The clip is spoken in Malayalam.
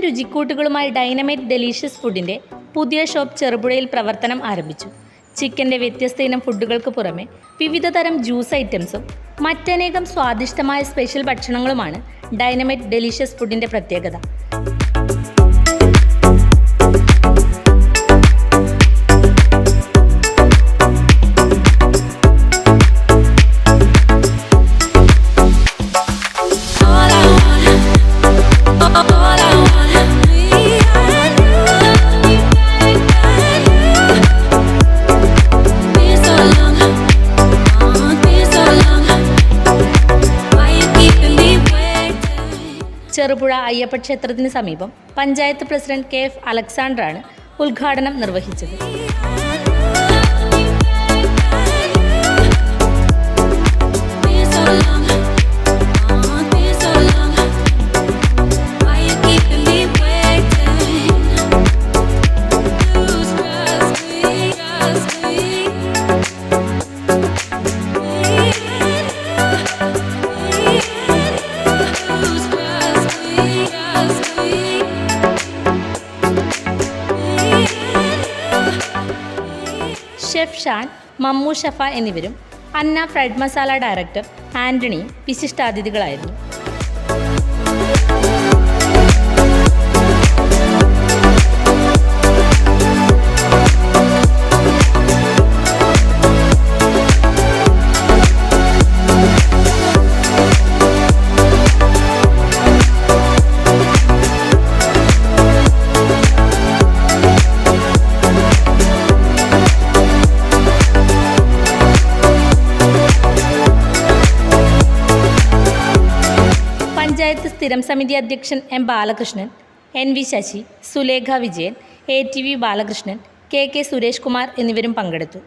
രുചിക്കൂട്ടുകളുമായി ഡൈനമൈറ്റ് ഡെലീഷ്യസ് ഫുഡിന്റെ പുതിയ ഷോപ്പ് ചെറുപുഴയിൽ പ്രവർത്തനം ആരംഭിച്ചു. ചിക്കന്റെ വ്യത്യസ്ത ഇനം ഫുഡുകൾക്ക് പുറമെ വിവിധ തരം ജ്യൂസ് ഐറ്റംസും മറ്റനേകം സ്വാദിഷ്ടമായ സ്പെഷ്യൽ ഭക്ഷണങ്ങളുമാണ് ഡൈനമൈറ്റ് ഡെലീഷ്യസ് ഫുഡിന്റെ പ്രത്യേകത. ചെറുപുഴ അയ്യപ്പ ക്ഷേത്രത്തിന് സമീപം പഞ്ചായത്ത് പ്രസിഡന്റ് കെ എഫ് അലക്സാണ്ടറാണ് ഉദ്ഘാടനം നിർവഹിച്ചത്. ഷെഫ് ഷാൻ മമ്മു ഷഫ എന്നിവരും അന്ന ഫ്രൈഡ് മസാല ഡയറക്ടർ ആന്റണിയും വിശിഷ്ടാതിഥികളായിരുന്നു. സ്ഥിരം സമിതി അധ്യക്ഷൻ M Balakrishnan N V Sasi Sulekha Vijayan A T V Balakrishnan K K Suresh Kumar എന്നിവരും പങ്കെടുത്തു.